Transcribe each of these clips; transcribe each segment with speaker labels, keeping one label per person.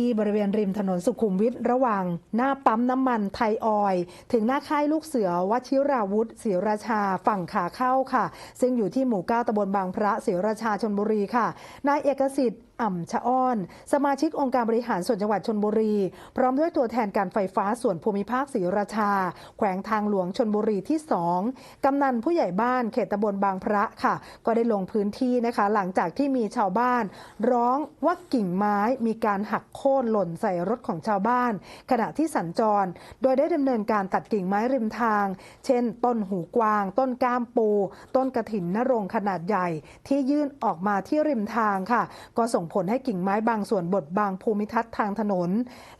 Speaker 1: ที่บริเวณริมถนนสุขุมวิทระหว่าง หน้าปั๊มน้ำมันไทยออย ถึงหน้าค่ายลูกเสือวชิราวุธศรีราชาฝั่งขาเข้าค่ะ ซึ่งอยู่ที่หมู่เก้าตำบลบางพระศรีราชาชนบุรีค่ะนายเอกสิทธิ์ อ่ำชะอ้อน สมาชิกองค์การบริหารส่วนจังหวัดชนบุรี พร้อมด้วยตัวแทนการไฟฟ้าส่วนภูมิภาคศรีราชา แขวงทางหลวงชนบุรีที่ 2 กำนันผู้ใหญ่บ้านเขตตำบลบางพระค่ะ ก็ได้ลงพื้นที่นะคะ หลังจากที่มีชาวบ้าน ร้องว่ากิ่งไม้มีการหักโค่นหล่นใส่รถของชาวบ้าน ขณะที่สัญจร โดยได้ดำเนินการตัดกิ่งไม้ริมทาง เช่น ต้นหูกวาง ต้นก้ามปู ต้นกระถินนรงขนาดใหญ่ ที่ยื่นออกมาที่ริมทางค่ะ ก็ส่งผลให้กิ่งไม้บางส่วนบดบางภูมิทัศน์ทางถนน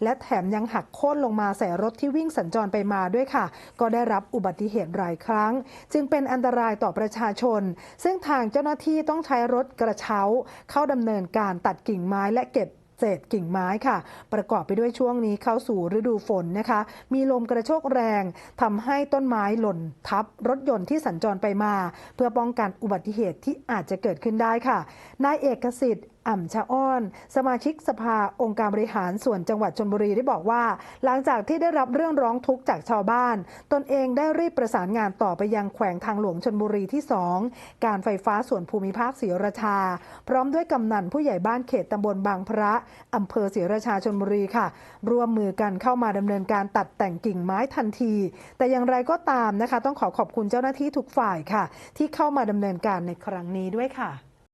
Speaker 1: และแถมยังหักโค่นลงมาใส่รถที่วิ่งสัญจรไปมาด้วยค่ะ ก็ได้รับอุบัติเหตุหลายครั้ง จึงเป็นอันตรายต่อประชาชน ซึ่งทางเจ้าหน้าที่ต้องใช้รถกระเช้า เข้าดำเนินการตัดกิ่งไม้และเก็บเศษกิ่งไม้ค่ะ ประกอบไปด้วยช่วงนี้เข้าสู่ฤดูฝนนะคะ มีลมกระโชกแรงทำให้ต้นไม้หล่นทับรถยนต์ที่สัญจรไปมา เพื่อป้องกันอุบัติเหตุที่อาจจะเกิดขึ้นได้ค่ะ นายเอกสิทธิ์อ่ำชะอ้อน สมาชิกสภาองค์การบริหารส่วนจังหวัดชนบุรีได้บอกว่า หลังจากที่ได้รับเรื่องร้องทุกข์จากชาวบ้าน ตนเองได้รีบประสานงานต่อไปยังแขวงทางหลวงชนบุรีที่ 2 การไฟฟ้าส่วนภูมิภาคศรีราชา พร้อมด้วยกำนันผู้ใหญ่บ้านเขตตำบลบางพระอำเภอศรีราชาชนบุรีค่ะ ร่วมมือกันเข้ามาดำเนินการตัดแต่งกิ่งไม้ทันที แต่อย่างไรก็ตามนะคะ ต้องขอขอบคุณเจ้าหน้าที่ทุกฝ่ายค่ะ ที่เข้ามาดำเนินการในครั้งนี้ด้วยค่ะ